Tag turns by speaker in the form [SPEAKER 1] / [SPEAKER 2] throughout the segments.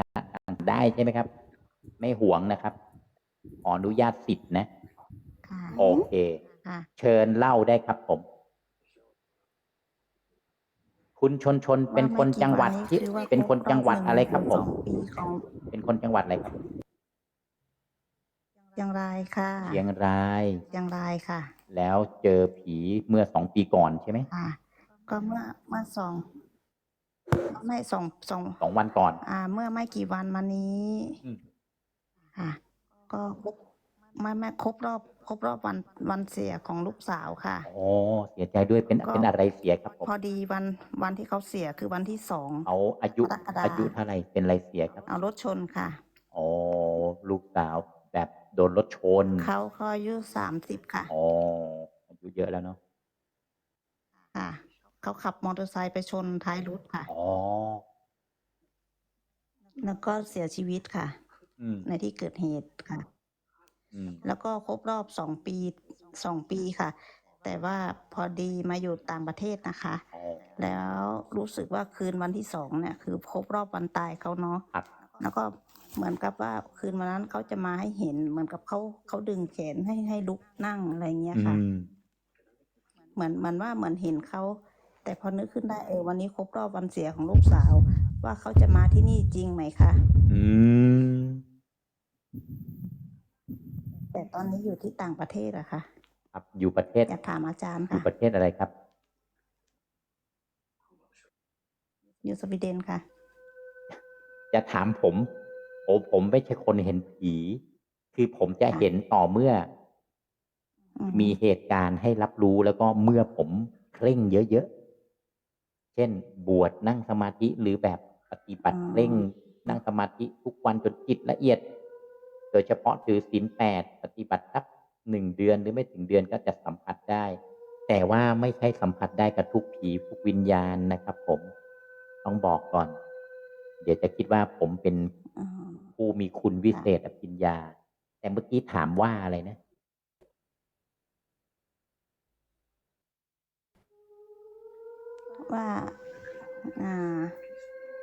[SPEAKER 1] นะได้ใช่ไหมครับ ไม่หวงนะครับขออนุญาตสิทธิ์นะ
[SPEAKER 2] ค่ะ
[SPEAKER 1] โอเค
[SPEAKER 2] ค่ะ
[SPEAKER 1] เชิญเล่าได้ครับผม คุณชนชนเป็นคนจังหวัดที่า
[SPEAKER 2] ไม่กี่วั
[SPEAKER 1] เป็นคนจังหวัดอะไรครับผม
[SPEAKER 2] สองปีของ
[SPEAKER 1] เป็นคนจังหวัดอะไรครับ
[SPEAKER 2] เชียงรายค่ะ
[SPEAKER 1] เชียงราย
[SPEAKER 2] เชียงรายค่ะ
[SPEAKER 1] แล้วเจอผีเมื่อสองปีก่อนใช่ไหม
[SPEAKER 2] ค่ะ ก็เมื่อเมื่อสอง ไม่สองสอง
[SPEAKER 1] สองวันก่อน
[SPEAKER 2] อ่า เมื่อไม่กี่วันมานี้
[SPEAKER 1] อืม
[SPEAKER 2] ค่ะก็ครบไม่ไม่ครบรอบครบรอบวันวันเสียของลูกสาวค่ะ
[SPEAKER 1] โอ้เสียใจด้วยเป็น
[SPEAKER 2] ก็
[SPEAKER 1] เป็นอะไรเสียครับผม
[SPEAKER 2] พอดีวันวันที่เขาเสียคือวันที่สอง
[SPEAKER 1] เขาอายุ
[SPEAKER 2] กรกฎา
[SPEAKER 1] อายุเท่าไหร่เป็นอะไรเสียครับ
[SPEAKER 2] เอารถชนค่ะ
[SPEAKER 1] โอ้ลูกสาวแบบโดนรถชน
[SPEAKER 2] เขาเขาอายุสามสิบค่ะ
[SPEAKER 1] อ๋ออายุเยอะแล้วเนาะ
[SPEAKER 2] ค่ะ เขาขับมอเตอร์ไซค์ไปชนท้ายรถค่ะ
[SPEAKER 1] อ๋อ
[SPEAKER 2] แล้วก็เสียชีวิตค่ะ
[SPEAKER 1] อืม
[SPEAKER 2] ในที่เกิดเหตุค่ะ
[SPEAKER 1] อืม
[SPEAKER 2] แล้วก็ครบรอบสองปีสองปีค่ะ แต่ว่าพอดีมาอยู่ต่างประเทศนะคะ
[SPEAKER 1] อ๋อ
[SPEAKER 2] แล้วรู้สึกว่าคืนวันที่สองเนี่ย คือครบรอบวันตายเขาเนาะ
[SPEAKER 1] ครับ
[SPEAKER 2] แล้วก็เหมือนกับว่าคืนวันนั้นเขาจะมาให้เห็น เหมือนกับเขาเขาดึงแขนให้ให้ลุกนั่งอะไรเงี้ยค่ะ
[SPEAKER 1] อืม
[SPEAKER 2] เหมือนเหมันว่าเหมือนเห็นเขา แต่พอนึกขึ้นได้เออวันนี้ครบรอบวันเสียของลูกสาว ว่าเขาจะมาที่นี่จริงไหมคะ
[SPEAKER 1] อืม
[SPEAKER 2] แต่ตอนนี้อยู่ที่ต่างประเทศอะค่ะ
[SPEAKER 1] ครับ อยู่ประเทศ
[SPEAKER 2] อยากถามอาจารย์
[SPEAKER 1] อยู่
[SPEAKER 2] ค่ะ
[SPEAKER 1] ประเทศอะไรครับ
[SPEAKER 2] อยู่สวีเดนค่ะ
[SPEAKER 1] จะถามผม โอ้ผมไม่ใช่คนเห็นผี คือผมจะ
[SPEAKER 2] ค่ะ
[SPEAKER 1] เห็นต่อเมื่อ
[SPEAKER 2] อื
[SPEAKER 1] มีเหตุการณ์ให้รับรู้แล้วก็เมื่อผมเคร่งเยอะๆเช่นบวชนั่งสมาธิหรือแบบปฏิบัติเคร่ง นั่งสมาธิทุกวันจนจิตละเอียด โดยเฉพาะถือศีลแปดปฏิบัติสักหนึ่งเดือนหรือไม่ถึงเดือนก็จะสัมผัสได้ แต่ว่าไม่ใช่สัมผัสได้กับทุกผีทุกวิญญาณนะครับ ผมต้องบอกก่อน เดี๋ยวจะคิดว่าผมเป็น
[SPEAKER 2] อืม
[SPEAKER 1] ผู้มีคุณวิเศษอภิญญา แต่เมื่อกี้ถามว่าอะไรนะ
[SPEAKER 2] ว่าอ่า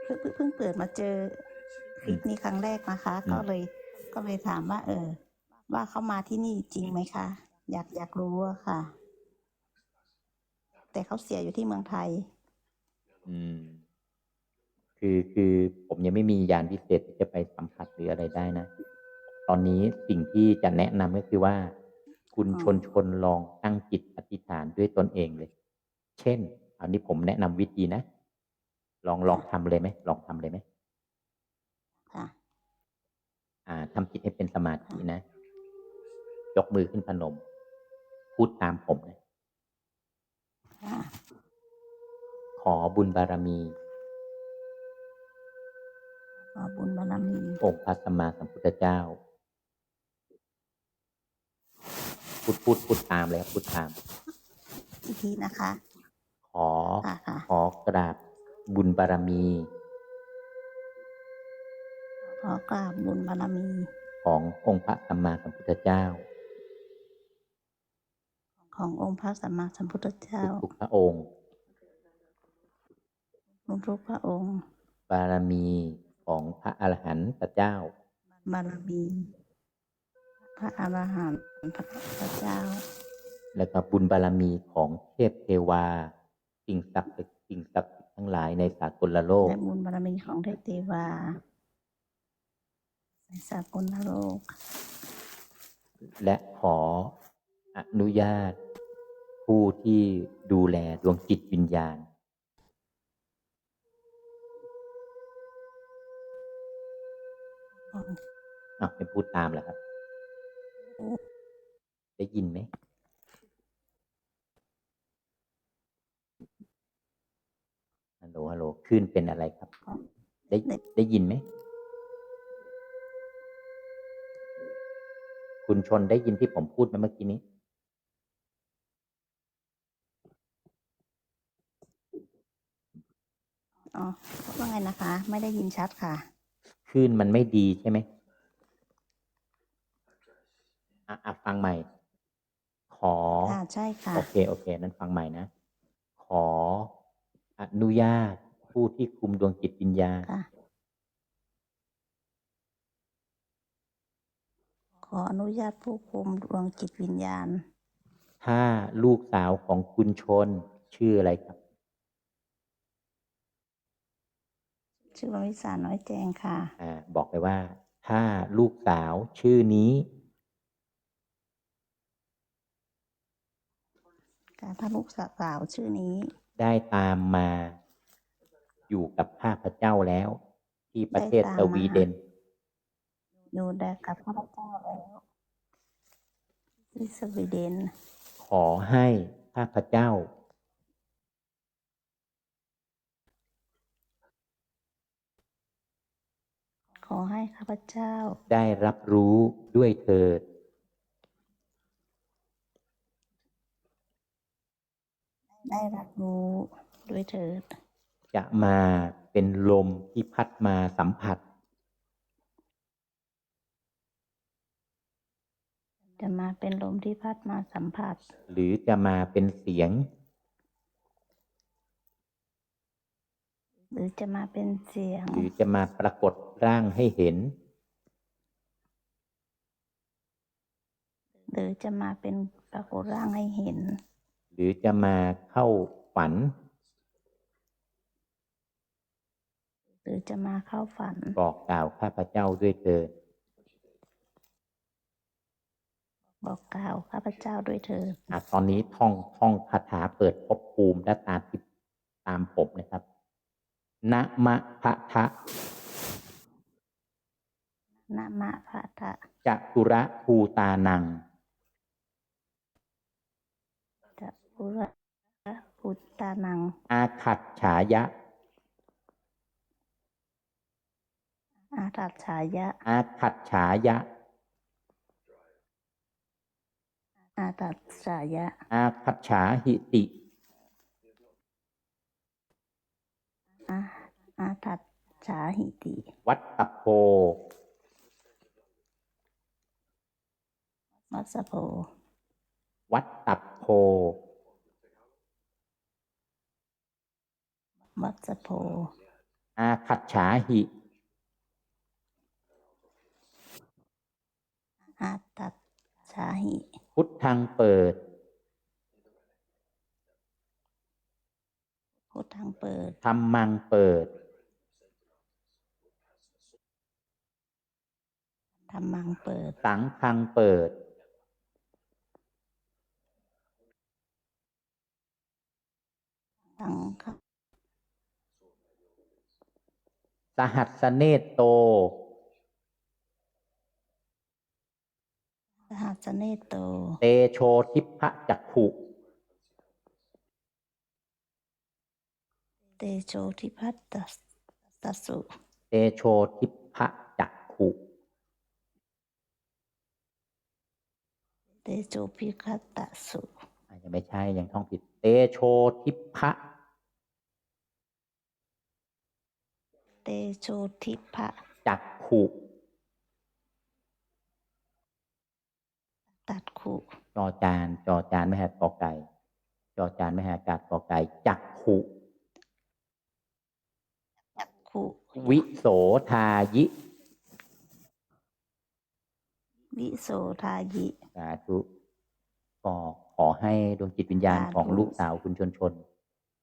[SPEAKER 2] เพิ่งเพิ่งเพิ่งเปิดมาเจอคลิปนี้ครั้งแรกนะคะ
[SPEAKER 1] อืม
[SPEAKER 2] ก็เลยก็เลยถามว่า เออ ว่าเขามาที่นี่จริงไหมคะ อยากอยากรู้อะค่ะ แต่เขาเสียอยู่ที่เมืองไทย
[SPEAKER 1] อืม คือคือผมยังไม่มียานพิเศษที่จะไปสัมผัสหรืออะไรได้นะ ตอนนี้สิ่งที่จะแนะนำก็คือว่า คุณ
[SPEAKER 2] อ๋อ
[SPEAKER 1] ชนชนลองตั้งจิตอธิษฐานด้วยตนเองเลย เช่น อันนี้ผมแนะนำวิธีนะ ลองลองทำเลยไหมลองทำเลยไหม
[SPEAKER 2] ค่ะ
[SPEAKER 1] อ่าทำจิตให้เป็นสมาธินะ ยกมือขึ้นพนม พูดตามผมนะ
[SPEAKER 2] ค่ะ
[SPEAKER 1] ขอบุญบารมี
[SPEAKER 2] ขอบุญบารมี
[SPEAKER 1] องค์พระสัมมาสัมพุทธเจ้า พูดพูดพูดตามเลยครับพูดตาม
[SPEAKER 2] อีกทีนะคะ
[SPEAKER 1] ขอ
[SPEAKER 2] ค่ะค่ะ
[SPEAKER 1] ขอกราบบุญบารมี
[SPEAKER 2] ขอกราบบุญบารมี
[SPEAKER 1] ขององค์พระสัมมาสัมพุทธเจ้า
[SPEAKER 2] ขององค์พระสัมมาสัมพุทธเจ้า
[SPEAKER 1] ทุกๆพระองค์
[SPEAKER 2] ทุกๆพระองค์
[SPEAKER 1] บารมีของพระอรหันตเจ้า
[SPEAKER 2] บารมีพระอรหันต์พระพระเจ้า
[SPEAKER 1] และก็บุญบารมีของเทพเทวา สิ่งศักดิ์สิทธิ์สิ่งศักดิ์สิทธิ์ทั้งหลายในสากลโลก
[SPEAKER 2] และบุญบารมีของเทพเทวา ในสากลโลก
[SPEAKER 1] และขออนุญาต ผู้ที่ดูแลดวงจิตวิญญาณ อะเป็นพูดตามเหรอครับ ได้ยินไหมฮัล โหลฮัลโหลคลื่นเป็นอะไรครับได้
[SPEAKER 2] ได้
[SPEAKER 1] ได้ยินไหม คุณชนได้ยินที่ผมพูดไหมเมื่อกี้นี้
[SPEAKER 2] อ๋อ ว่าไงนะคะ ไม่ได้ยินชัดค่ะ
[SPEAKER 1] คลื่นมันไม่ดีใช่ไหมอะอะฟังใหม่ ขอ
[SPEAKER 2] ค่ะใช่ค่ะ
[SPEAKER 1] โอเค โอเค นั้นฟังใหม่นะ ขอ อนุญาตผู้ที่คุมดวงจิตวิญญาณ
[SPEAKER 2] ขออนุญาตผู้คุมดวงจิตวิญญาณ
[SPEAKER 1] ถ้าลูกสาวของคุณชนชื่ออะไรครับ
[SPEAKER 2] ชื่อวิสาน้อยแจงค่ะ
[SPEAKER 1] อ่าบอกไปว่า ถ้าลูกสาวชื่อนี้
[SPEAKER 2] การพระลูกสาวชื่อนี้
[SPEAKER 1] ได้ตามมาอยู่กับข้าพเจ้าแล้ว ที่ประเทศ
[SPEAKER 2] ได้
[SPEAKER 1] ส
[SPEAKER 2] ตามมา
[SPEAKER 1] วีเดน
[SPEAKER 2] อยู่แดกกับข้าพเจ้าแล้วที่สวีเดน
[SPEAKER 1] ขอให้ข้าพเจ้า
[SPEAKER 2] ขอให้ข้าพเจ้า
[SPEAKER 1] ได้รับรู้ด้วยเถิด
[SPEAKER 2] ได้รับรู้ด้วยเถิด
[SPEAKER 1] จะมาเป็นลมที่พัดมาสัมผัส
[SPEAKER 2] จะมาเป็นลมที่พัดมาสัมผัส
[SPEAKER 1] หรือจะมาเป็นเสียง
[SPEAKER 2] หรือจะมาเป็นเสียง
[SPEAKER 1] หรือจะมาปรากฏร่างให้เห็น
[SPEAKER 2] หรือจะมาเป็นปรากฏร่างให้เห็น
[SPEAKER 1] หรือจะมาเข้าฝัน
[SPEAKER 2] หรือจะมาเข้าฝัน
[SPEAKER 1] บอกกล่าวข้าพเจ้าด้วยเถิด
[SPEAKER 2] บอกกล่าวข้าพเจ้าด้วยเถิด
[SPEAKER 1] อะตอนนี้ท่องท่องคาถาเปิดภพภูมิและตาทิพย์ตามผมนะครับ นะมะพะทะ
[SPEAKER 2] นะมะพะทะ
[SPEAKER 1] จัตุระภูตานัง
[SPEAKER 2] จะพุระพุตตานัง
[SPEAKER 1] อาขัดฉายะ
[SPEAKER 2] อาตัดฉายะ
[SPEAKER 1] อาขัดฉายะ
[SPEAKER 2] อาตัดฉายะ
[SPEAKER 1] อาคัดฉาหิติ
[SPEAKER 2] อาอาตัดฉาหิติ
[SPEAKER 1] วัตตโพ
[SPEAKER 2] วัสสโพ
[SPEAKER 1] วัตตโพ
[SPEAKER 2] วัสสโพ
[SPEAKER 1] อาคัดฉาหิ
[SPEAKER 2] อาตัดฉาหิ
[SPEAKER 1] พุทธังเปิด
[SPEAKER 2] พุทธังเปิด
[SPEAKER 1] ธรรมังเปิด
[SPEAKER 2] ธรรมังเปิด
[SPEAKER 1] สังฆังเปิด
[SPEAKER 2] สังฆ
[SPEAKER 1] สหัสเนตโต
[SPEAKER 2] สหัสเนโต
[SPEAKER 1] เตโชทิพะจักขุ
[SPEAKER 2] เตโชทิพัตตสตัสสุ
[SPEAKER 1] เตโชทิพะจักขุ
[SPEAKER 2] เตโชพิคัตตสุ
[SPEAKER 1] อาจจะไม่ใช่ยังท่องผิด เตโชทิพะ
[SPEAKER 2] เตโชทิพะ
[SPEAKER 1] จักขุ
[SPEAKER 2] ตัดขุ
[SPEAKER 1] จอจานจอจานไม่หากอไก่ จอจานไม่หากาศกอไก่ จักขุ
[SPEAKER 2] จักขุ
[SPEAKER 1] วิโสทายิ
[SPEAKER 2] วิโสทายิ
[SPEAKER 1] สาธุก็ขอให้ดวงจิตวิญญาณ
[SPEAKER 2] สาธุ
[SPEAKER 1] ของลูกสาวคุณชนชน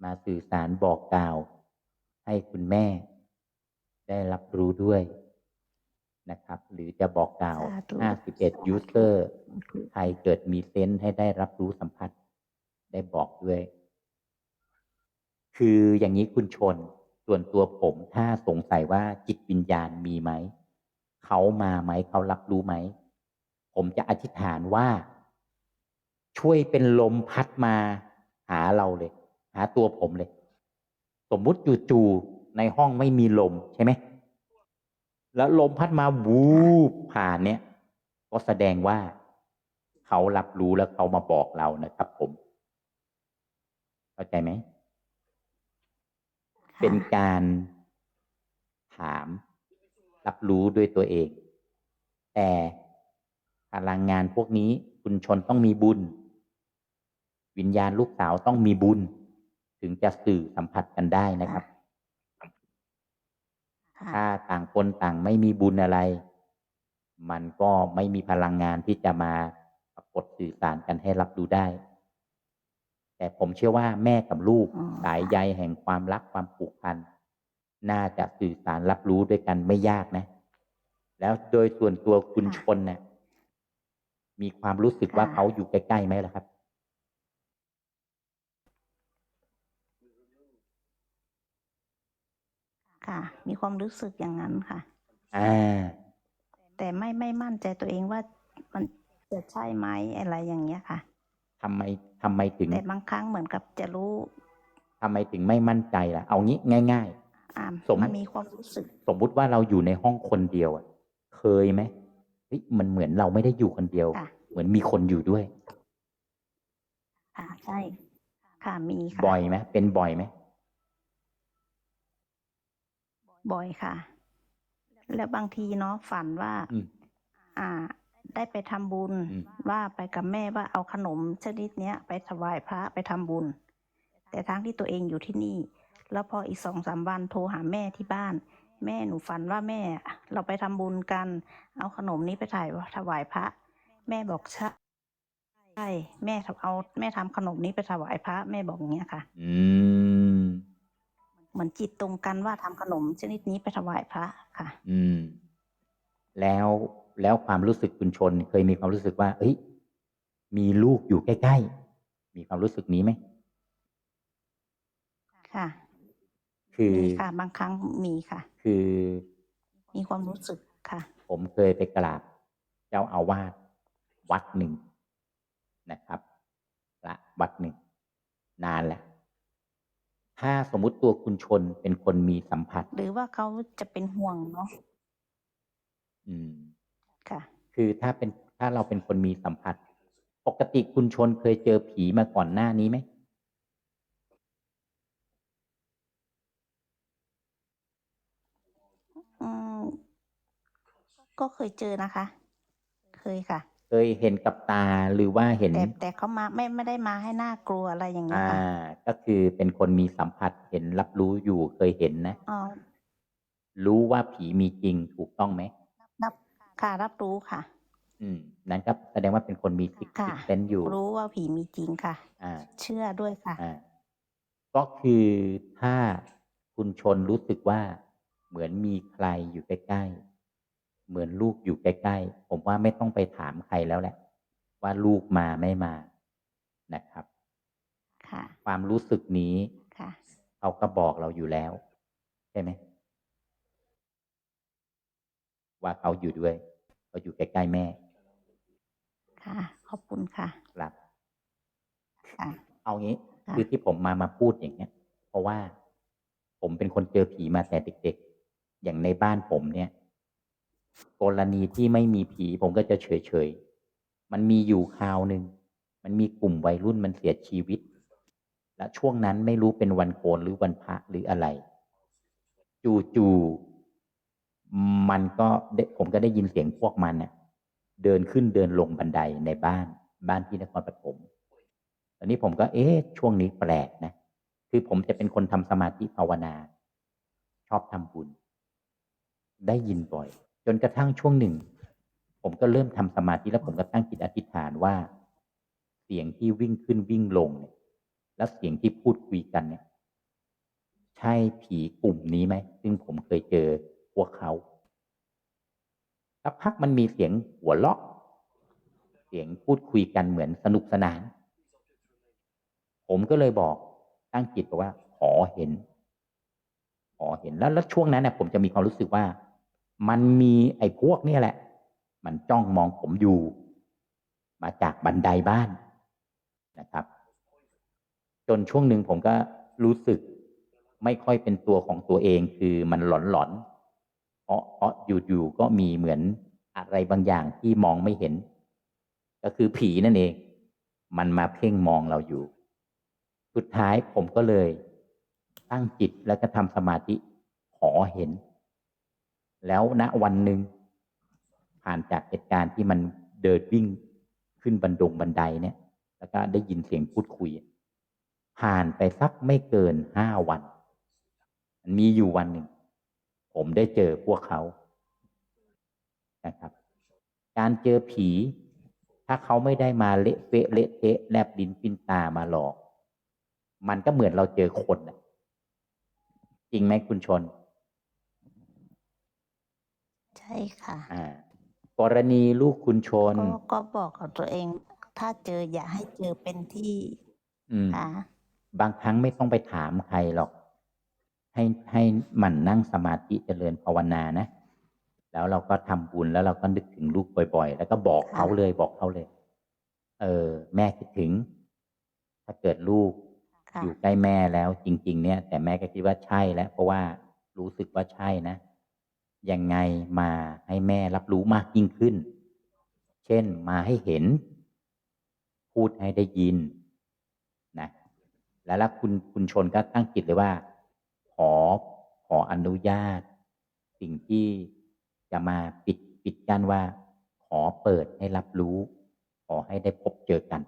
[SPEAKER 1] มาสื่อสารบอกกล่าว ให้คุณแม่ ได้รับรู้ด้วยนะครับ หรือจะบอกกล่าว
[SPEAKER 2] สาธุ
[SPEAKER 1] 51ยูเซอร์ใครเกิดมีเซนส์ให้ได้รับรู้สัมผัส ได้บอกด้วย คืออย่างนี้คุณชน ส่วนตัวผมถ้าสงสัยว่าจิตวิญญาณมีไหม เขามาไหม เขารับรู้ไหม ผมจะอธิษฐานว่า ช่วยเป็นลมพัดมา หาเราเลย หาตัวผมเลย สมมุติจู่ๆ ในห้องไม่มีลมใช่ไหม แล้วลมพัดมาวูบผ่านเนี่ย ก็แสดงว่าเขารับรู้แล้วเขามาบอกเรานะครับผม เข้าใจไหม เป็นการถาม รับรู้ด้วยตัวเอง แต่พลังงานพวกนี้คุณชนต้องมีบุญ วิญญาณลูกสาวต้องมีบุญ ถึงจะสื่อสัมผัสกันได้นะครับ
[SPEAKER 2] ค่ะ
[SPEAKER 1] ถ้าต่างคนต่างไม่มีบุญอะไร มันก็ไม่มีพลังงานที่จะมาปรากฏสื่อสารกันให้รับรู้ได้ แต่ผมเชื่อว่าแม่กับลูก
[SPEAKER 2] อ๋อ
[SPEAKER 1] สายใยแห่งความรักความผูกพัน น่าจะสื่อสารรับรู้ด้วยกันไม่ยากนะ แล้วโดยส่วนตัวคุณชนเนี่ยมีความรู้สึกว่าเขาอยู่ใกล้ๆไหมล่ะครับ
[SPEAKER 2] ค่ะ มีความรู้สึกอย่างนั้นค่ะ
[SPEAKER 1] อ่า
[SPEAKER 2] แต่ไม่ไม่มั่นใจตัวเองว่ามันจะใช่ไหมอะไรอย่างเงี้ยค่ะ
[SPEAKER 1] ทำไมทำไมถึง
[SPEAKER 2] แต่บางครั้งเหมือนกับจะรู้
[SPEAKER 1] ทำไมถึงไม่มั่นใจล่ะ เอางี้ง่าย
[SPEAKER 2] อ่า
[SPEAKER 1] สม
[SPEAKER 2] มันมีความรู้สึก
[SPEAKER 1] ๆ สมมุติว่าเราอยู่ในห้องคนเดียวอะเคยไหมเฮ้ยมันเหมือนเราไม่ได้อยู่คนเดียว
[SPEAKER 2] ค่ะ
[SPEAKER 1] เหมือนมีคนอยู่ด้วย
[SPEAKER 2] ค่ะใช่ ค่ะมีค่ะ
[SPEAKER 1] บ่อยไหมเป็นบ่อยไหม
[SPEAKER 2] บ่อยค่ะ แล้วบางทีเนาะฝันว่า
[SPEAKER 1] อืม
[SPEAKER 2] อ่า ได้ไปทำบุญ
[SPEAKER 1] อืม
[SPEAKER 2] ว่าไปกับแม่ว่าเอาขนมชนิดเนี้ย ไปถวายพระไปทำบุญ แต่ทั้งที่ตัวเองอยู่ที่นี่ แล้วพออีกสองสามวันโทรหาแม่ที่บ้าน แม่หนูฝันว่าแม่ เราไปทำบุญกัน เอาขนมนี้ไปถ่ายถวายพระ แม่บอกใช่ใช่แม่ทำเอาแม่ทำขนมนี้ไปถวายพระ แม่บอกอย่างเงี้ยค่ะ
[SPEAKER 1] อืม
[SPEAKER 2] เหมือนจิตตรงกันว่าทำขนมชนิดนี้ไปถวายพระค่ะ
[SPEAKER 1] อืม แล้วแล้วความรู้สึกคุณชน เคยมีความรู้สึกว่า เอ้ย มีลูกอยู่ใกล้ๆ มีความรู้สึกนี้ไหม
[SPEAKER 2] ค่ะ
[SPEAKER 1] คือ
[SPEAKER 2] มีค่ะ บางครั้งมีค่ะ
[SPEAKER 1] คือ
[SPEAKER 2] มีความรู้สึกค่ะ
[SPEAKER 1] ผมเคยไปกราบ เจ้าอาวาสวัดหนึ่งนะครับพระวัดหนึ่งนานแล้ว ถ้าสมมุติตัวคุณชนเป็นคนมีสัมผัส
[SPEAKER 2] หรือว่าเขาจะเป็นห่วงเนาะ
[SPEAKER 1] อืม
[SPEAKER 2] ค่ะ
[SPEAKER 1] คือถ้าเป็นถ้าเราเป็นคนมีสัมผัส ปกติคุณชนเคยเจอผีมาก่อนหน้านี้ไหม
[SPEAKER 2] อืมก็เคยเจอนะคะ เคยค่ะ
[SPEAKER 1] เคยเห็นกับตาหรือว่าเห็น
[SPEAKER 2] แต่แต่เขามาไม่ไม่ได้มาให้น่ากลัวอะไรอย่างเงี้ย
[SPEAKER 1] อ่า
[SPEAKER 2] ค่ะ
[SPEAKER 1] ก็คือเป็นคนมีสัมผัสเห็นรับรู้อยู่เคยเห็นนะ
[SPEAKER 2] อ๋อ
[SPEAKER 1] รู้ว่าผีมีจริงถูกต้องไหม
[SPEAKER 2] รับค่ะรับรู้ค่ะ
[SPEAKER 1] อืม นั่นก็แสดงว่าเป็นคนมีสิก
[SPEAKER 2] ค่ะ
[SPEAKER 1] เซนอยู่
[SPEAKER 2] รู้ว่าผีมีจริงค่ะ
[SPEAKER 1] อ่า
[SPEAKER 2] เชื่อด้วยค่ะ
[SPEAKER 1] อ่า ก็คือถ้าคุณชนรู้สึกว่าเหมือนมีใครอยู่ใกล้ๆ เหมือนลูกอยู่ใกล้ๆ ผมว่าไม่ต้องไปถามใครแล้วแหละ ว่าลูกมาไม่มานะครับ
[SPEAKER 2] ค่ะ
[SPEAKER 1] ความรู้สึกนี้
[SPEAKER 2] ค่ะ
[SPEAKER 1] เขาก็บอกเราอยู่แล้ว ใช่ไหม ว่าเขาอยู่ด้วยเขาอยู่ใกล้ๆแม่
[SPEAKER 2] ค่ะ ขอบคุณค่ะ
[SPEAKER 1] ครับ
[SPEAKER 2] ค่ะ
[SPEAKER 1] เอางี้
[SPEAKER 2] ค่ะ
[SPEAKER 1] คือที่ผมมามาพูดอย่างเงี้ย เพราะว่าผมเป็นคนเจอผีมาแต่เด็กๆ อย่างในบ้านผมเนี่ย กรณีที่ไม่มีผีผมก็จะเฉยๆมันมีอยู่คราวหนึ่งมันมีกลุ่มวัยรุ่นมันเสียชีวิต และช่วงนั้นไม่รู้เป็นวันโกนหรือวันพระหรืออะไร จู่ๆมันก็ผมก็ได้ยินเสียงพวกมันเน่ะเดินขึ้นเดินลงบันไดในบ้านบ้านที่นครปฐมตอนนี้ผมก็เอ๊ะช่วงนี้แปลกนะ คือผมจะเป็นคนทำสมาธิภาวนา ชอบทำบุญ ได้ยินบ่อย จนกระทั่งช่วงหนึ่ง ผมก็เริ่มทำสมาธิแล้วผมก็ตั้งจิตอธิษฐานว่า เสียงที่วิ่งขึ้นวิ่งลงเนี่ยแล้วเสียงที่พูดคุยกันเนี่ย ใช่ผีกลุ่มนี้ไหมซึ่งผมเคยเจอพวกเขาสักพักมันมีเสียงหัวเราะ เสียงพูดคุยกันเหมือนสนุกสนาน ผมก็เลยบอกตั้งจิตบอกว่า ขอเห็น ขอเห็นแล้วแล้วช่วงนั้นเนะผมจะมีความรู้สึกว่า มันมีไอ้พวกเนี่ยแหละ มันจ้องมองผมอยู่ มาจากบันไดบ้านนะครับ จนช่วงหนึ่งผมก็รู้สึกไม่ค่อยเป็นตัวของตัวเองคือมันหลอนๆเพราะเพราะอยู่ๆก็มีเหมือนอะไรบางอย่างที่มองไม่เห็น ก็คือผีนั่นเอง มันมาเพ่งมองเราอยู่ สุดท้ายผมก็เลยตั้งจิตแล้วก็ทำสมาธิขอเห็น แล้วณวันหนึ่งผ่านจากเหตุการณ์ที่มันเดินวิ่งขึ้นบันดงบันไดเนี่ย แล้วก็ได้ยินเสียงพูดคุย ผ่านไปสักไม่เกินห้าวัน มันมีอยู่วันหนึ่ง ผมได้เจอพวกเขานะครับ การเจอผี ถ้าเขาไม่ได้มาเละเฟะเละเทะแลบดินปินตามาหลอก มันก็เหมือนเราเจอคนน่ะจริงไหมคุณชน
[SPEAKER 2] ใช่ค่ะ
[SPEAKER 1] อ่ากรณีลูกคุณชน
[SPEAKER 2] ก็ก็บอกกับตัวเอง ถ้าเจออย่าให้เจอเป็นที่
[SPEAKER 1] อืม
[SPEAKER 2] ค่ะ
[SPEAKER 1] บางครั้งไม่ต้องไปถามใครหรอก ให้ให้หมั่นนั่งสมาธิเจริญภาวนานะ แล้วเราก็ทำบุญแล้วเราก็นึกถึงลูกบ่อย ๆ แล้วก็บอกเขาเลยบอกเขาเลย เออ แม่คิดถึง ถ้าเกิดลูก
[SPEAKER 2] ค่ะ
[SPEAKER 1] อยู่ใกล้แม่แล้วจริง ๆ เนี่ย แต่แม่ก็คิดว่าใช่แล้วเพราะว่ารู้สึกว่าใช่นะ ยังไงมาให้แม่รับรู้มากยิ่งขึ้น เช่นมาให้เห็น พูดให้ได้ยินนะแล้วแล้วคุณคุณชนก็ตั้งจิตเลยว่า ขอขออนุญาต สิ่งที่จะมาปิดปิดกั้นว่า ขอเปิดให้รับรู้ ขอให้ได้พบเจอกัน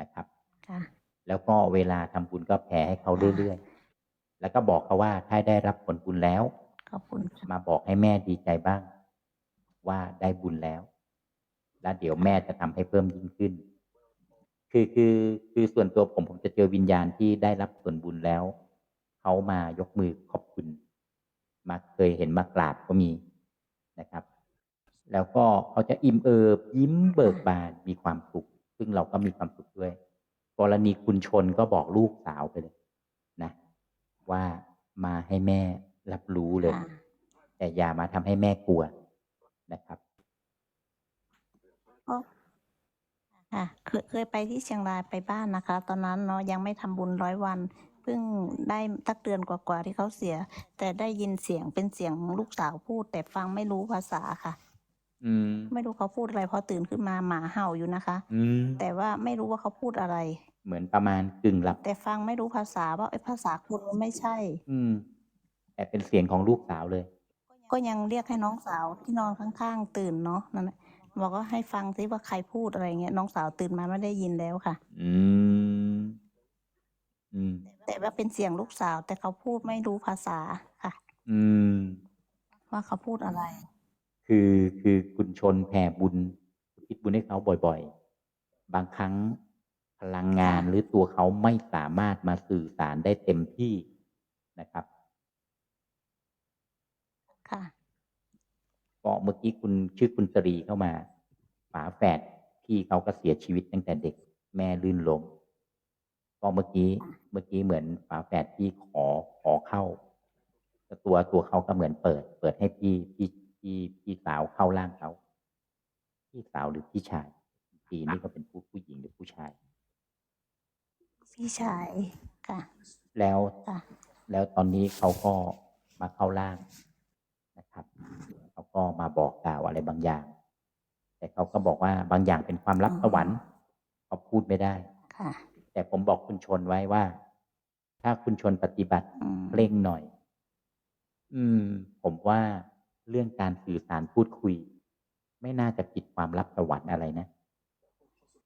[SPEAKER 1] นะครับ
[SPEAKER 2] ค่ะ
[SPEAKER 1] แล้วก็เวลาทำบุญก็แผ่ให้เขาเรื่อยๆ แล้วก็บอกเขาว่าถ้าได้รับผลบุญแล้ว
[SPEAKER 2] ขอบคุณค่ะ
[SPEAKER 1] มาบอกให้แม่ดีใจบ้าง ว่าได้บุญแล้ว แล้วเดี๋ยวแม่จะทำให้เพิ่มยิ่งขึ้น คือคือคือส่วนตัวผมผมจะเจอวิญญาณที่ได้รับส่วนบุญแล้วเขามายกมือขอบคุณ มาเคยเห็นมากราบก็มีนะครับ แล้วก็เขาจะอิ่มเอิบยิ้มเบิกบานมีความสุข ซึ่งเราก็มีความสุขด้วย กรณีคุณชนก็บอกลูกสาวไปเลย นะ ว่ามาให้แม่ รับรู้เลย
[SPEAKER 2] ค่ะ
[SPEAKER 1] แต่อย่ามาทำให้แม่กลัวนะครับ
[SPEAKER 2] ก็ค่ะเคยเคยไปที่เชียงรายไปบ้านนะคะ ตอนนั้นเนาะยังไม่ทำบุญร้อยวันเพิ่งได้ตักเดือนกว่าๆที่เขาเสีย แต่ได้ยินเสียงเป็นเสียงลูกสาวพูด แต่ฟังไม่รู้ภาษาค่ะ
[SPEAKER 1] อืม
[SPEAKER 2] ไม่รู้เขาพูดอะไรพอตื่นขึ้นมาหมาเห่าอยู่นะคะ
[SPEAKER 1] อืม
[SPEAKER 2] แต่ว่าไม่รู้ว่าเขาพูดอะไร
[SPEAKER 1] เหมือนประมาณกึ่งหลับ
[SPEAKER 2] แต่ฟังไม่รู้ภาษาว่าไอ้ยภาษาคุณมันไม่ใช่
[SPEAKER 1] อืม แต่เป็นเสียงของลูกสาวเลย
[SPEAKER 2] ก็ยังเรียกให้น้องสาวที่นอนข้างๆ ตื่นเนาะนั่นแหละบอกว่าให้ฟังซิว่าใครพูดอะไรเงี้ยน้องสาวตื่นมาไม่ได้ยินแล้วค่ะ
[SPEAKER 1] อืม อืม
[SPEAKER 2] แต่ว่าเป็นเสียงลูกสาว แต่เขาพูดไม่รู้ภาษาค่ะ
[SPEAKER 1] อืม
[SPEAKER 2] ว่าเขาพูดอะไร
[SPEAKER 1] คือคือคุณชนแผ่บุญอุทิศบุญให้เขาบ่อยๆ บางครั้งพลังงานหรือตัวเขาไม่สามารถมาสื่อสารได้เต็มที่นะครับ
[SPEAKER 2] ค่ะ
[SPEAKER 1] ก็เมื่อกี้คุณชื่อคุณตรีเข้ามาฝาแฝดพี่เขาก็เสียชีวิตตั้งแต่เด็กแม่ลื่นล้มก็เมื่อกี้ เมื่อกี้เหมือนฝาแฝดพี่ขอขอเข้าแต่ตัวตัวเขาก็เหมือนเปิด เปิดให้พี่พี่พี่พี่สาวเข้าร่างเขาพี่สาวหรือพี่ชายปีนี่ก็เป็นผู้ผู้หญิงหรือผู้ชาย
[SPEAKER 2] พี่ชายค่ะ
[SPEAKER 1] แล้ว
[SPEAKER 2] ค่ะ
[SPEAKER 1] แล้วตอนนี้เขาก็มาเข้าร่างนะ ครับเขาก็มาบอกกล่าวอะไรบางอย่าง แต่เขาก็บอกว่าบางอย่างเป็นความลับ
[SPEAKER 2] อ๋อ
[SPEAKER 1] สวรรค์เขาพูดไม่ได้
[SPEAKER 2] ค่ะ
[SPEAKER 1] แต่ผมบอกคุณชนไว้ว่า ถ้าคุณชนปฏิบัติ
[SPEAKER 2] อืม
[SPEAKER 1] เร่งหน่อย อืม ผมว่าเรื่องการสื่อสารพูดคุย ไม่น่าจะผิดความลับสวรรค์อะไรนะ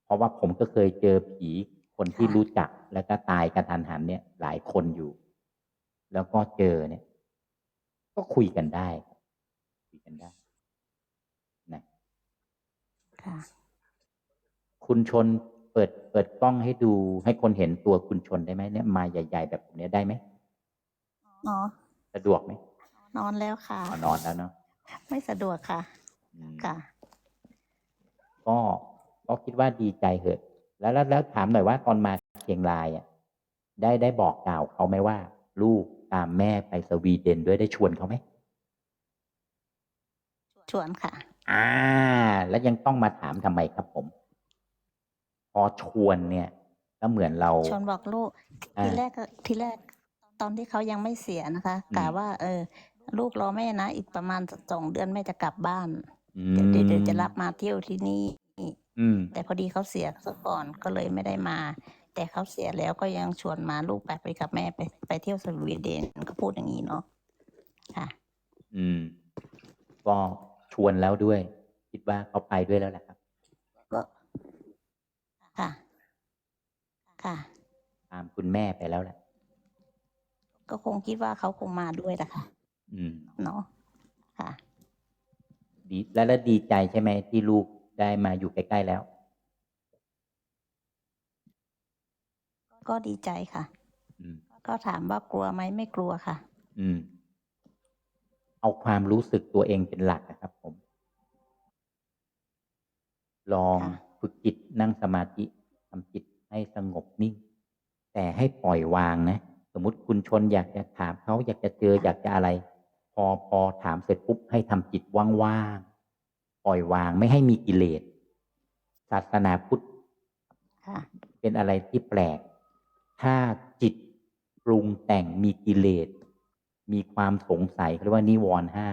[SPEAKER 1] เพราะว่าผมก็เคยเจอผีคนที่รู้จักแล้วก็ตายกระทันหันเนี่ย หลายคนอยู่ แล้วก็เจอเนี่ย ก็คุยกันได้ครับคุย กันได้นะ
[SPEAKER 2] ค่ะ
[SPEAKER 1] คุณชนเปิดเปิดกล้องให้ดู ให้คนเห็นตัวคุณชนได้ไหมเนี่ยมาใหญ่ ๆ แบบผมเนี้ยได้ไหม
[SPEAKER 2] อ๋อ
[SPEAKER 1] สะดวกไหม
[SPEAKER 2] นอนแล้วค่ะ
[SPEAKER 1] อ๋อนอนแล้วเนาะ
[SPEAKER 2] ไม่สะดวกค่ะ
[SPEAKER 1] อืม
[SPEAKER 2] ค่ะ
[SPEAKER 1] ก็ก็คิดว่าดีใจเหอะ แล้วแล้วแล้วถามหน่อยว่าตอนมาเชียงรายอะได้ได้บอกกล่าวเขาไหมว่า ลูกตามแม่ไปสวีเดนด้วยได้ชวนเขาไหม
[SPEAKER 2] ชวนค่ะ
[SPEAKER 1] อ่า แล้วยังต้องมาถามทำไมครับผม พอชวนเนี่ย ก็เหมือนเรา
[SPEAKER 2] ชวนบอกลูก
[SPEAKER 1] อ่า
[SPEAKER 2] ทีแรกก็ทีแรกตอนที่เขายังไม่เสียนะคะ
[SPEAKER 1] อืม
[SPEAKER 2] กะว่า เออ ลูกรอแม่นะ อีกประมาณสองเดือนแม่จะกลับบ้าน
[SPEAKER 1] อื
[SPEAKER 2] เดี๋ยว
[SPEAKER 1] ม
[SPEAKER 2] เดี๋ยวเดี๋ยวจะรับมาเที่ยวที่นี่
[SPEAKER 1] อืม
[SPEAKER 2] แต่พอดีเขาเสียซะก่อนก็เลยไม่ได้มา แต่เขาเสียแล้วก็ยังชวนมาลูกไปไปกับแม่ไปไปเที่ยวสวีเดนก็พูดอย่างนี้เนาะค่ะ
[SPEAKER 1] อืม ก็ ชวนแล้วด้วย คิดว่าเขาไปด้วยแล้วแหละครับ
[SPEAKER 2] ก็ค่ะ ค่ะ
[SPEAKER 1] ตามคุณแม่ไปแล้วแหละ
[SPEAKER 2] ก็คงคิดว่าเขาคงมาด้วยแหละค่ะ
[SPEAKER 1] อืม
[SPEAKER 2] เนาะค่ะ
[SPEAKER 1] ดีและและดีใจใช่ไหมที่ลูกได้มาอยู่ใกล้ๆแล้ว
[SPEAKER 2] ก็ดีใจค่ะ
[SPEAKER 1] อืม
[SPEAKER 2] ก็ถามว่ากลัวไหมไม่กลัวค่ะ
[SPEAKER 1] อืม เอาความรู้สึกตัวเองเป็นหลักนะครับผม ลอง
[SPEAKER 2] ค่ะ
[SPEAKER 1] ฝึกจิตนั่งสมาธิทำจิตให้สงบนิ่ง แต่ให้ปล่อยวางนะ สมมติคุณชนอยากจะถามเขาอยากจะเจออยากจะอะไร พอพอถามเสร็จปุ๊บให้ทำจิตว่างๆปล่อยวางไม่ให้มีกิเลสศาสนาพุทธ
[SPEAKER 2] ค่ะ
[SPEAKER 1] เป็นอะไรที่แปลก ถ้าจิตปรุงแต่งมีกิเลส มีความสงสัยเขาเรียกว่านิวรณ์ห้า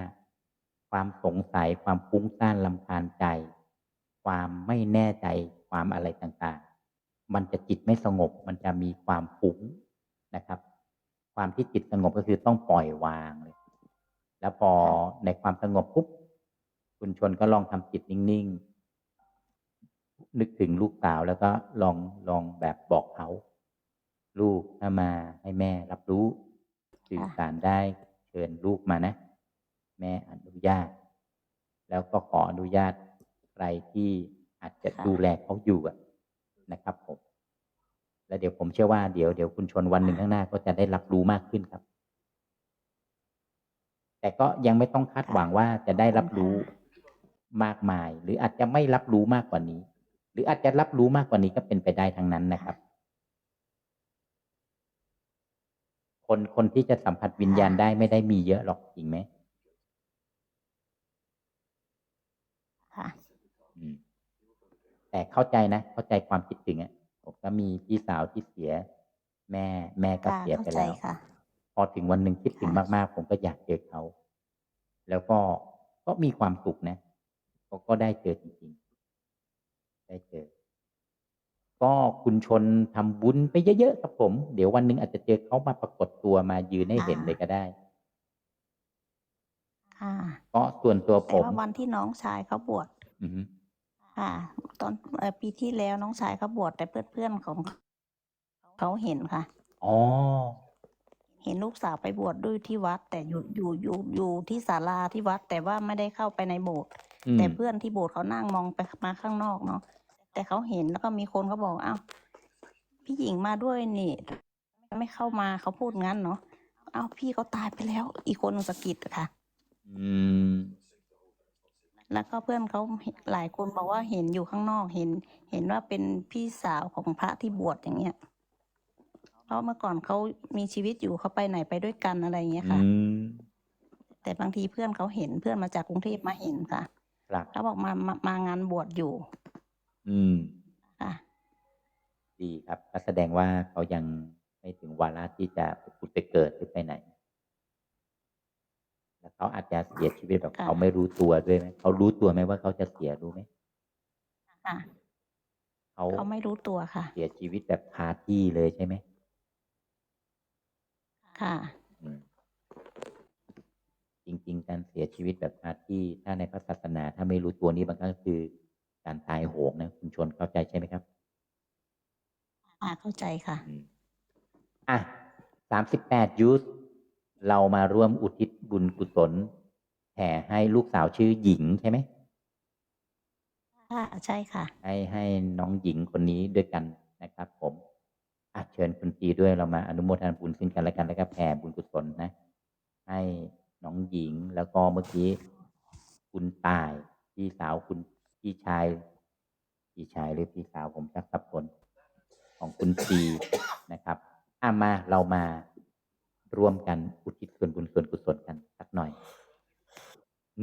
[SPEAKER 1] ความสงสัยความฟุ้งซ่านลำคาญใจ ความไม่แน่ใจความอะไรต่างๆ มันจะจิตไม่สงบ มันจะมีความฟุ้งนะครับ ความที่จิตสงบก็คือต้องปล่อยวางเลย แล้วพอในความสงบปุ๊บคุณชนก็ลองทำจิตนิ่งๆ นึกถึงลูกสาวแล้วก็ลองลองแบบบอกเขา ลูกถ้ามาให้แม่รับรู้ สื่อสารได้เชิญลูกมานะ แม่อนุญาต แล้วก็ขออนุญาตใครที่อาจจะ
[SPEAKER 2] ค่ะ
[SPEAKER 1] ดูแลเขาอยู่อะนะครับผมแล้วเดี๋ยวผมเชื่อว่าเดี๋ยวเดี๋ยวคุณชนวันหนึ่งข้างหน้าก็จะได้รับรู้มากขึ้นครับ แต่ก็ยังไม่ต้องคาดหวังว่าจะได้รับรู้มากมาย หรืออาจจะไม่รับรู้มากกว่านี้ หรืออาจจะรับรู้มากกว่านี้ก็เป็นไปได้ทั้งนั้นนะครับ คนคนที่จะสัมผัสวิญญาณได้ไม่ได้มีเยอะหรอกจริงไหม
[SPEAKER 2] ค่ะ
[SPEAKER 1] อืมแต่เข้าใจนะ เข้าใจความคิดถึงอะผมก็มีพี่สาวที่เสีย แม่แม่ก็
[SPEAKER 2] ค่ะ
[SPEAKER 1] เสีย
[SPEAKER 2] เข้า
[SPEAKER 1] ไป
[SPEAKER 2] ใจ
[SPEAKER 1] แล้ว
[SPEAKER 2] ค่ะ
[SPEAKER 1] พอถึงวันหนึ่งคิดถึง
[SPEAKER 2] ค่ะ
[SPEAKER 1] มากๆ ผมก็อยากเจอเขา แล้วก็ก็มีความสุขนะก็ก็ได้เจอจริงๆ ได้เจอ ก็คุณชนทำบุญไปเยอะ ๆ ครับผม เดี๋ยววันหนึ่งอาจจะเจอเขามาปรากฏตัวมายืนให้เห็นเลยก็ได้
[SPEAKER 2] ค่ะ
[SPEAKER 1] ก็ส่วนตัวผ
[SPEAKER 2] แต่
[SPEAKER 1] ม
[SPEAKER 2] ว่าวันที่น้องชายเขาบวช
[SPEAKER 1] อือฮึ
[SPEAKER 2] ค่ะ ตอนเอ่อปีที่แล้วน้องชายเขาบวชแต่เพื่อนๆของเขาเห็นค่ะ
[SPEAKER 1] อ๋อ
[SPEAKER 2] เห็นลูกสาวไปบวชด้วยที่วัด แต่อยู่อยู่อยู่อยู่ที่ศาลาที่วัด แต่ว่าไม่ได้เข้าไปในโบสถ์
[SPEAKER 1] อืม
[SPEAKER 2] แต่เพื่อนที่โบสถ์เขานั่งมองไปมาข้างนอกเนาะ แต่เขาเห็นแล้วก็มีคนเขาบอกอ้าวพี่หญิงมาด้วยนี่ไม่เข้ามาเขาพูดงั้นเนาะอ้าวพี่เขาตายไปแล้ว อีกคนหนึ่งสะกิดอะค่ะ
[SPEAKER 1] อืม
[SPEAKER 2] แล้วก็เพื่อนเขาหลายคนบอกว่าเห็นอยู่ข้างนอกเห็น เห็นว่าเป็นพี่สาวของพระที่บวชอย่างเงี้ยเพราะเมื่อก่อนเขามีชีวิตอยู่เขาไปไหนไปด้วยกันอะไรอย่างเงี้ยค่ะ
[SPEAKER 1] อืม
[SPEAKER 2] แต่บางทีเพื่อนเขาเห็นเพื่อนมาจากกรุงเทพมาเห็นค่ะ
[SPEAKER 1] ครับ
[SPEAKER 2] เขาบอกมามามางานบวชอยู่
[SPEAKER 1] อืม
[SPEAKER 2] ค่ะ
[SPEAKER 1] ดีครับ ก็แสดงว่าเขายังไม่ถึงวาระที่จะไปผุดไปเกิดหรือไปไหน แล้วเขาอาจจะเสียชีวิตแบบ
[SPEAKER 2] ค่ะ
[SPEAKER 1] เขาไม่รู้ตัวด้วยไหมเขารู้ตัวไหมว่าเขาจะเสียรู้ไหม
[SPEAKER 2] ค่ะ
[SPEAKER 1] เขา
[SPEAKER 2] เขาไม่รู้ตัวค่ะ
[SPEAKER 1] เสียชีวิตแบบคาที่เลยใช่ไหม
[SPEAKER 2] ค่ะ
[SPEAKER 1] อืม จริง ๆ การเสียชีวิตแบบคาที่ถ้าในพระศาสนาถ้าไม่รู้ตัวนี้บางครั้งคือ การตายโหงนะคุณชนเข้าใจใช่ไหมครับ
[SPEAKER 2] อ่าเข้าใจค่ะ
[SPEAKER 1] อืมอะสามสิบแปดยูสเรามาร่วมอุทิศบุญกุศลแผ่ให้ลูกสาวชื่อหญิงใช่ไหม
[SPEAKER 2] ค่ะใช่ค่ะ
[SPEAKER 1] ให้ให้น้องหญิงคนนี้ด้วยกันนะครับ ผมอะเชิญคุณตีด้วยเรามาอนุโมทนาบุญซึ่งกันและกันแล้วก็แผ่บุญกุศลนะ ให้น้องหญิงแล้วก็เมื่อกี้คุณตายพี่สาวคุณ พี่ชาย พี่ชายหรือพี่สาวผมชักสับสนของคุณตีนะครับอะมาเรามาร่วมกันอุทิศส่วนบุญส่วนกุศลกันสักหน่อย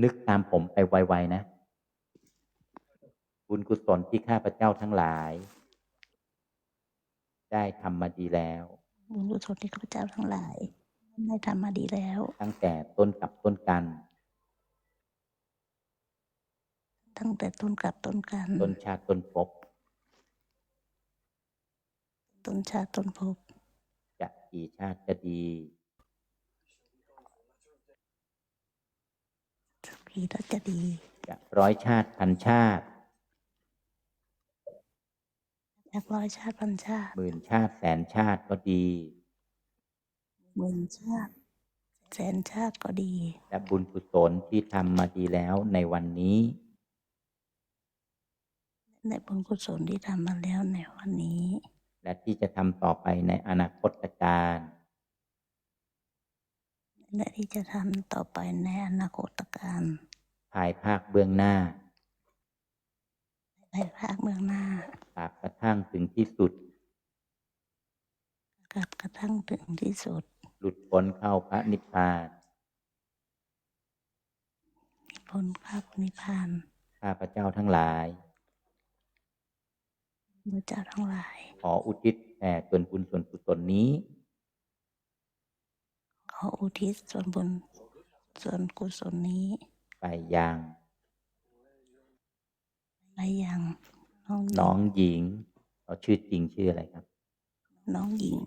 [SPEAKER 1] นึกตามผมไปไวๆนะ บุญกุศลที่ข้าพเจ้าทั้งหลาย ได้ทำมาดีแล้ว
[SPEAKER 2] บุญกุศลที่ข้าพเจ้าทั้งหลาย ได้ทำมาดีแล้ว
[SPEAKER 1] ตั้งแต่ต้นกับต้นกัน
[SPEAKER 2] ตั้งแต่ต้นกับต้นกัน
[SPEAKER 1] ต้นชาติต้นภพ
[SPEAKER 2] ต้นชาติต้นภพ
[SPEAKER 1] จะกี่ชาติจะดี
[SPEAKER 2] สุขีแล้วจะดี
[SPEAKER 1] จะร้อยชาติพันชาติ
[SPEAKER 2] จากร้อยชาติพันชาติ
[SPEAKER 1] หมื่นชาติแสนชาติก็ดี
[SPEAKER 2] หมื่นชาติ แสแสนชาติก็ดี
[SPEAKER 1] และบุญกุศลที่ทำมาดีแล้วในวันนี้
[SPEAKER 2] ในบุญกุศลที่ทำมาแล้วในวันนี้
[SPEAKER 1] และที่จะทำต่อไปในอนาคตการ
[SPEAKER 2] และที่จะทำต่อไปในอนาคตการ
[SPEAKER 1] ภายภาคเบื้องหน้า
[SPEAKER 2] ในภาคเมืองหน้า
[SPEAKER 1] ตราบกระทั่งถึงที่สุด
[SPEAKER 2] กับกระทั่งถึงที่สุด
[SPEAKER 1] หลุดพ้นเข้าพระนิพพาน
[SPEAKER 2] พ้นภาคนิพพาน
[SPEAKER 1] ข้าพเจ้าทั้งหลาย
[SPEAKER 2] พระเจ้าทั้งหลาย
[SPEAKER 1] ขออุทิศแด่ส่วนบุญส่วนกุศลนี้
[SPEAKER 2] ขออุทิศส่วนบุญส่วนกุศลนี้
[SPEAKER 1] ไปยัง
[SPEAKER 2] ไปยังน้องหญิ
[SPEAKER 1] น้องหญิงเขาชื่อจริงชื่ออะไรครับ
[SPEAKER 2] น้องหญิง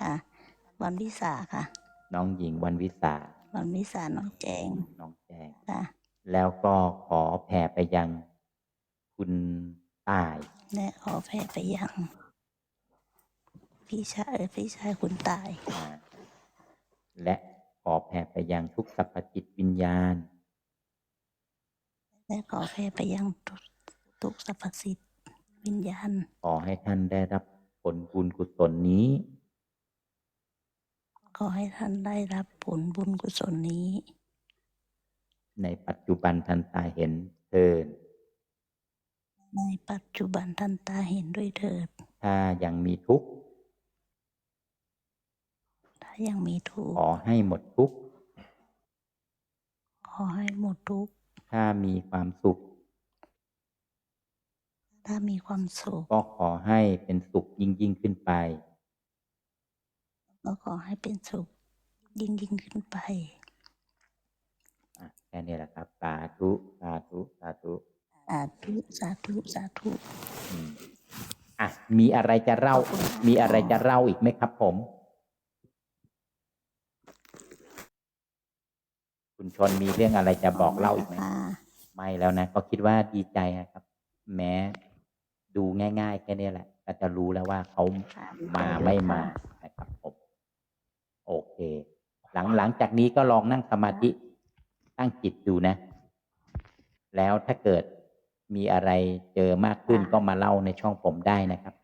[SPEAKER 2] ค่ะวันวิสาค่ะ
[SPEAKER 1] น้องหญิงวันวิสา
[SPEAKER 2] วันวิสาน้องแจง
[SPEAKER 1] น้องแจง
[SPEAKER 2] ค่ะ
[SPEAKER 1] แล้วก็ขอแผ่ไปยัง คุณ ตาย
[SPEAKER 2] และขอแผ่ไปยัง พี่ชายพี่ชายคุณตาย
[SPEAKER 1] อ่าและขอแผ่ไปยังทุกสรรพจิตวิญญาณ
[SPEAKER 2] และขอแผ่ไปยังทุกทุกสรรพสิทธิ์วิญญาณ
[SPEAKER 1] ขอให้ท่านได้รับผลบุญกุศลนี้
[SPEAKER 2] ขอให้ท่านได้รับผลบุญกุศลนี้
[SPEAKER 1] ในปัจจุบันทันตาเห็นเทิน
[SPEAKER 2] ในปัจจุบันท่านตาเห็นด้วยเถิด
[SPEAKER 1] ถ้ายังมีทุกข์
[SPEAKER 2] ถ้ายังมีทุก
[SPEAKER 1] ข
[SPEAKER 2] ข์
[SPEAKER 1] อให้หมดทุกข์
[SPEAKER 2] ขอให้หมดทุกข์
[SPEAKER 1] ถ้ามีความสุข
[SPEAKER 2] ถ้ามีความสุข
[SPEAKER 1] ก็ขอให้เป็นสุขยิ่งยิ่งขึ้นไป
[SPEAKER 2] ก็ขอให้เป็นสุขยิ่งยิ่งขึ้นไป
[SPEAKER 1] อะแค่นี้แหละครับ สาธุ สาธุ สาธุ
[SPEAKER 2] สาธุสาธุสาธุ
[SPEAKER 1] อืมอะมีอะไรจะเล่า
[SPEAKER 2] ขอบคุณค่ะ
[SPEAKER 1] มีอะไรจะเล่าอีกไหมครับผม คุณชนมีเรื่องอะไรจะบอกเล่าอีกไหม
[SPEAKER 2] ค่ะ
[SPEAKER 1] ไม่แล้วนะ ก็คิดว่าดีใจนะครับ แม้ดูง่ายๆแค่นี้แหละ ก็จะรู้แล้วว่าเขามาไม่มานะครับผมโอเค หลังหลังจากนี้ก็ลองนั่งสมาธิตั้งจิตดูนะ แล้วถ้าเกิด มีอะไรเจอมากขึ้นก็มาเล่าในช่องผมได้นะครับ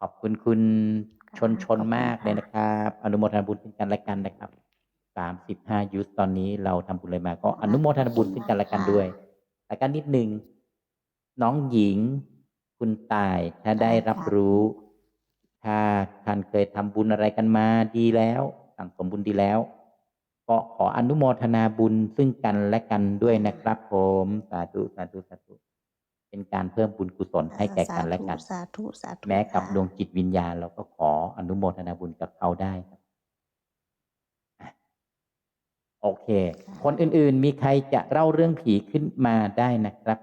[SPEAKER 1] ขอบคุณคุณชนชนมากเลยนะครับ อนุโมทนาบุญซึ่งกันและกันนะครับสามสิบห้ายุสตอนนี้เราทำบุญอะไรมา ก็อนุโมทนาบุญซึ่งกันและกันด้วยแล้วก็นิดหนึ่งน้องหญิง คุณตายถ้าได้รับรู้ ถ้าท่านเคยทำบุญอะไรกันมาดีแล้วสั่งสมบุญดีแล้ว ก็ขออนุโมทนาบุญซึ่งกันและกันด้วยนะครับผมสาธุสาธุสาธุเป็นการเพิ่มบุญกุศลให้แก่กันและกัน
[SPEAKER 2] สาธุสาธุ
[SPEAKER 1] แม้กับ
[SPEAKER 2] ค่ะ
[SPEAKER 1] ดวงจิตวิญญาณเราก็ขออนุโมทนาบุญกับเขาได้ครับอะโอเค คนอื่นๆ มีใครจะเล่าเรื่องผีขึ้นมาได้นะครับ